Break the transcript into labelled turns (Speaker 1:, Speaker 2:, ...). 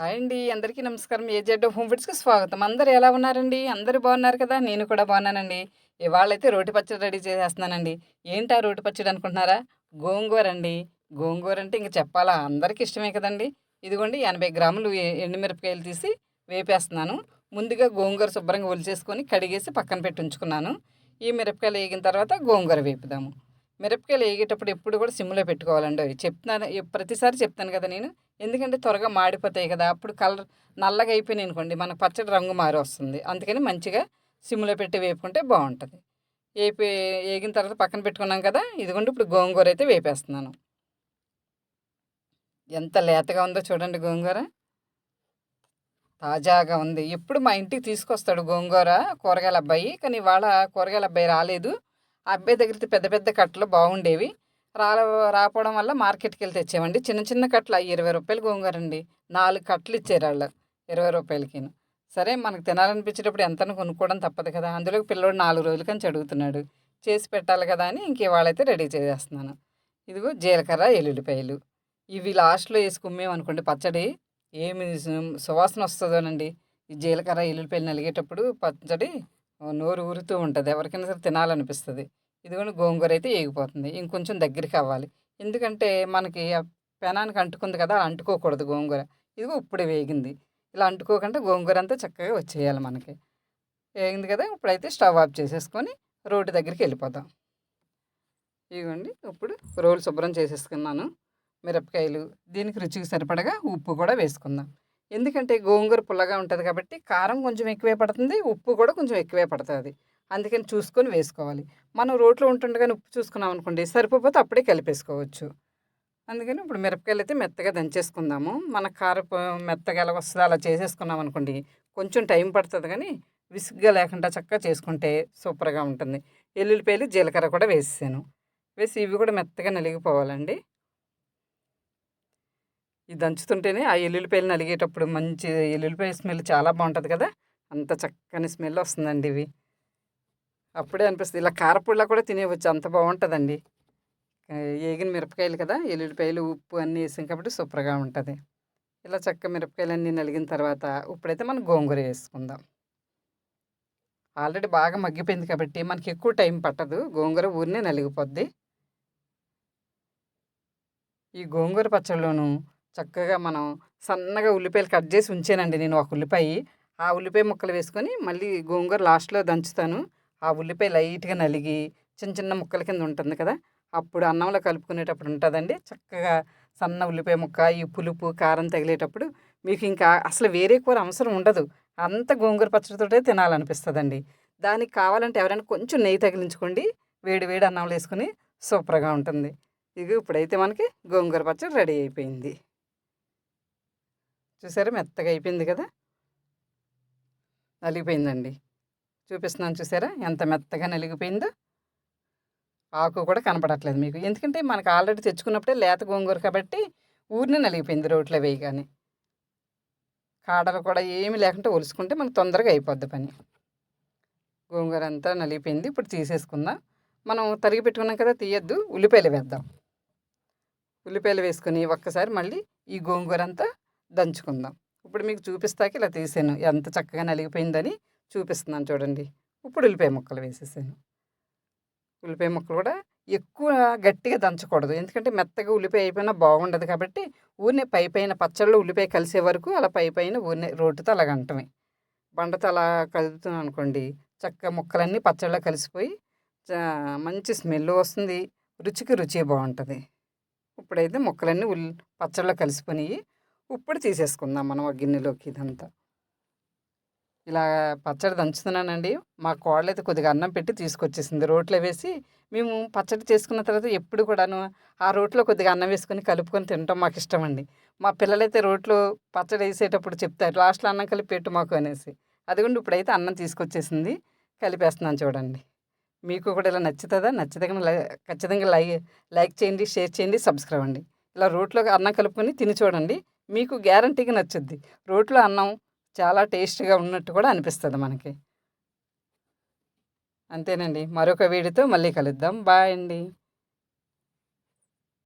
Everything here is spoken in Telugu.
Speaker 1: హాయ్ అండి అందరికీ నమస్కారం. ఏజెడ్ హోమ్ ఫుడ్స్కి స్వాగతం. అందరు ఎలా ఉన్నారండి? అందరూ బాగున్నారు కదా? నేను కూడా బాగున్నానండి. ఇవాళైతే రోటి పచ్చడి రెడీ చేసేస్తున్నానండి. ఆ రోటి పచ్చడి అనుకుంటున్నారా? గోంగూర అండి. గోంగూర అంటే ఇంక చెప్పాలా? అందరికీ ఇష్టమే కదండి. ఇదిగోండి ఎనభై గ్రాములు ఎండుమిరపకాయలు తీసి వేపేస్తున్నాను. ముందుగా గోంగూర శుభ్రంగా ఒలిచేసుకొని కడిగేసి పక్కన పెట్టి ఉంచుకున్నాను. ఈ మిరపకాయలు వేగిన తర్వాత గోంగూర వేపుదాము. మిరపకాయలు వేగేటప్పుడు ఎప్పుడు కూడా సిమ్లో పెట్టుకోవాలండి. అవి చెప్తున్నాను ప్రతిసారి చెప్తాను కదా నేను. ఎందుకంటే త్వరగా మాడిపోతాయి కదా అప్పుడు కలర్ నల్లగా అయిపోయినాయి అనుకోండి మనకు పచ్చడి రంగు మారి వస్తుంది. అందుకని మంచిగా సిమ్లో పెట్టి వేపుకుంటే బాగుంటుంది. వేపి వేగిన తర్వాత పక్కన పెట్టుకున్నాం కదా ఇదిగోండి ఇప్పుడు గోంగూర అయితే వేపేస్తున్నాను. ఎంత లేతగా ఉందో చూడండి గోంగూర. తాజాగా ఉంది. ఎప్పుడు మా ఇంటికి తీసుకొస్తాడు గోంగూర కూరగాయల అబ్బాయి కానీ ఇవాళ కూరగాయల అబ్బాయి రాలేదు. అబ్బాయి దగ్గర పెద్ద పెద్ద కట్టలు బాగుండేవి. రా రాపోవడం వల్ల మార్కెట్కి వెళ్ళి తెచ్చేవండి. చిన్న చిన్న కట్టలు అవి ఇరవై రూపాయలు గోంగూర అండి నాలుగు కట్టలు ఇచ్చారు వాళ్ళు ఇరవై రూపాయలకి సరే మనకు తినాలనిపించేటప్పుడు ఎంతను కొనుక్కోవడం తప్పదు కదా. అందులో పిల్లోడు నాలుగు రోజుల కంచి అడుగుతున్నాడు చేసి పెట్టాలి కదా అని ఇంక ఇవాళైతే రెడీ చేసేస్తున్నాను. ఇదిగో జీలకర్ర ఎల్లుల్లిపాయలు. ఇవి లాస్ట్లో వేసి అనుకోండి పచ్చడి ఏమి సువాసన వస్తుందోనండి. ఈ జీలకర్ర ఎల్లుల్లిపాయలు నలిగేటప్పుడు పచ్చడి నోరు ఊరుతూ ఉంటుంది. ఎవరికైనా సరే తినాలనిపిస్తుంది. ఇదిగోండి గోంగూర అయితే ఏగిపోతుంది. ఇంకొంచెం దగ్గరికి అవ్వాలి. ఎందుకంటే మనకి పెనానికి అంటుకుంది కదా అలా అంటుకోకూడదు గోంగూర. ఇదిగో ఇప్పుడు వేగింది. ఇలా అంటుకోకుండా గోంగూర అంతా చక్కగా వచ్చేయాలి మనకి. వేగింది కదా ఇప్పుడైతే స్టవ్ ఆఫ్ చేసేసుకొని రోడ్డు దగ్గరికి వెళ్ళిపోతాం ఇదిగోండి ఇప్పుడు రోలు శుభ్రం చేసేసుకున్నాను. మిరపకాయలు దీనికి రుచికి సరిపడగా ఉప్పు కూడా వేసుకుందాం. ఎందుకంటే గోంగూర పుల్లగా ఉంటుంది కాబట్టి కారం కొంచెం ఎక్కువే పడుతుంది ఉప్పు కూడా కొంచెం ఎక్కువే పడుతుంది. అందుకని చూసుకొని వేసుకోవాలి. మనం రోట్లో ఉంటుండగానే ఉప్పు చూసుకున్నాం అనుకోండి సరిపోతే అప్పుడే కలిపేసుకోవచ్చు. అందుకని ఇప్పుడు మిరపకాయలు అయితే మెత్తగా దంచేసుకుందాము. మన కారపు మెత్తగా ఎలా వస్తుందో అలా చేసేసుకున్నాం అనుకోండి కొంచెం టైం పడుతుంది కానీ విసుగ్గా లేకుండా చక్కగా చేసుకుంటే సూపర్గా ఉంటుంది. ఎల్లుల్లిపాయలు జీలకర్ర కూడా వేసేసాను. వేసి ఇవి కూడా మెత్తగా నలిగిపోవాలండి. ఇది దంచుతుంటేనే ఆ ఎల్లుల్లిపాయలు నలిగేటప్పుడు మంచి ఎల్లుల్లిపాయ స్మెల్ చాలా బాగుంటుంది కదా? అంత చక్కని స్మెల్ వస్తుందండి ఇవి. అప్పుడే అనిపిస్తుంది. ఇలా కారపొడిలా కూడా తినేవచ్చు అంత బాగుంటుందండి. ఏగిన మిరపకాయలు కదా? ఎల్లుల్లిపాయలు ఉప్పు అన్నీ వేసాం కాబట్టి సూపర్గా ఉంటుంది. ఇలా చక్క మిరపకాయలు అన్నీ నలిగిన తర్వాత ఇప్పుడైతే మనం గోంగూర వేసుకుందాం. ఆల్రెడీ బాగా మగ్గిపోయింది కాబట్టి మనకి ఎక్కువ టైం పట్టదు. గోంగూర ఊరినే నలిగిపోద్ది. ఈ గోంగూర పచ్చళ్ళలోనూ చక్కగా మనం సన్నగా ఉల్లిపాయలు కట్ చేసి ఉంచానండి నేను ఒక ఉల్లిపాయ. ఆ ఉల్లిపాయ ముక్కలు వేసుకొని మళ్ళీ గోంగూర లాస్ట్లో దంచుతాను. ఆ ఉల్లిపాయ లైట్గా నలిగి చిన్న చిన్న ముక్కల కింద ఉంటుంది కదా అప్పుడు అన్నంలో కలుపుకునేటప్పుడు ఉంటుందండి. చక్కగా సన్న ఉల్లిపాయ ముక్క ఈ పులుపు కారం తగిలేటప్పుడు మీకు ఇంకా అసలు వేరే కూర అవసరం ఉండదు. అంత గోంగూర పచ్చడితోటే తినాలనిపిస్తుందండి. దానికి కావాలంటే ఎవరైనా కొంచెం నెయ్యి తగిలించుకోండి. వేడి వేడి అన్నంలో వేసుకొని సూపర్గా ఉంటుంది. ఇక ఇప్పుడైతే మనకి గోంగూర పచ్చడి రెడీ అయిపోయింది. చూసారా? మెత్తగా అయిపోయింది కదా? నలిగిపోయిందండి. చూపిస్తున్నాను చూసారా? ఎంత మెత్తగా నలిగిపోయిందో. ఆకు కూడా కనపడట్లేదు మీకు. ఎందుకంటే మనకు ఆల్రెడీ తెచ్చుకున్నప్పుడే లేత గోంగూర కాబట్టి ఊరినే నలిగిపోయింది రోట్లో వేయగానే. కాడలు కూడా ఏమి లేకుండా ఒలుసుకుంటే మనకు తొందరగా అయిపోద్ది పని. గోంగూర అంతా నలిగిపోయింది. ఇప్పుడు తీసేసుకుందాం. మనం తరిగి పెట్టుకున్నాం కదా తీయద్దు. ఉల్లిపాయలు వేద్దాం. ఉల్లిపాయలు వేసుకొని ఒక్కసారి మళ్ళీ ఈ గోంగూర అంతా దంచుకుందాం. ఇప్పుడు మీకు చూపిస్తాక ఇలా తీసాను. ఎంత చక్కగా నలిగిపోయిందని చూపిస్తున్నాను చూడండి. ఇప్పుడు ఉల్లిపాయ ముక్కలు వేసేసాను. ఉల్లిపాయ ముక్కలు కూడా ఎక్కువ గట్టిగా దంచకూడదు. ఎందుకంటే మెత్తగా ఉల్లిపాయ అయిపోయినా బాగుండదు కాబట్టి ఊరినే పై పైన పచ్చళ్ళు ఉల్లిపాయ కలిసే వరకు అలా పై పైన ఊరినే రోటితో అలాగ అంటమే బండతో అలా కలుపుతున్నాం అనుకోండి చక్కగా ముక్కలన్నీ పచ్చళ్ళ కలిసిపోయి మంచి స్మెల్ వస్తుంది. రుచికి రుచి బాగుంటుంది. ఇప్పుడైతే ముక్కలన్నీ ఉల్లి పచ్చళ్ళ కలిసిపోయి ఇప్పుడు తీసేసుకుందాం మనం ఆ గిన్నెలోకి ఇదంతా. ఇలా పచ్చడి దంచుతున్నానండి. మా కోడలైతే కొద్దిగా అన్నం పెట్టి తీసుకొచ్చేసింది. రోట్లో వేసి మేము పచ్చడి చేసుకున్న తర్వాత ఎప్పుడు కూడాను ఆ రోట్లో కొద్దిగా అన్నం వేసుకొని కలుపుకొని తినటం మాకు ఇష్టం అండి మా పిల్లలైతే రోట్లో పచ్చడి వేసేటప్పుడు చెప్తారు లాస్ట్లో అన్నం కలిపి పెట్టు మాకు అనేసి. అదిగోండి ఇప్పుడైతే అన్నం తీసుకొచ్చేసింది. కలిపేస్తున్నాను చూడండి. మీకు కూడా ఇలా నచ్చుతుందా? నచ్చితే ఖచ్చితంగా లై లైక్ చేయండి షేర్ చేయండి సబ్స్క్రైబ్ అండి. ఇలా రోట్లో అన్నం కలుపుకొని తిని చూడండి. మీకు గ్యారంటీగా నచ్చుద్ది. రోట్లో అన్నం చాలా టేస్ట్గా ఉన్నట్టు కూడా అనిపిస్తుంది మనకి. అంతేనండి. మరొక వీడితో మళ్ళీ కలుద్దాం. బాయ్ అండి.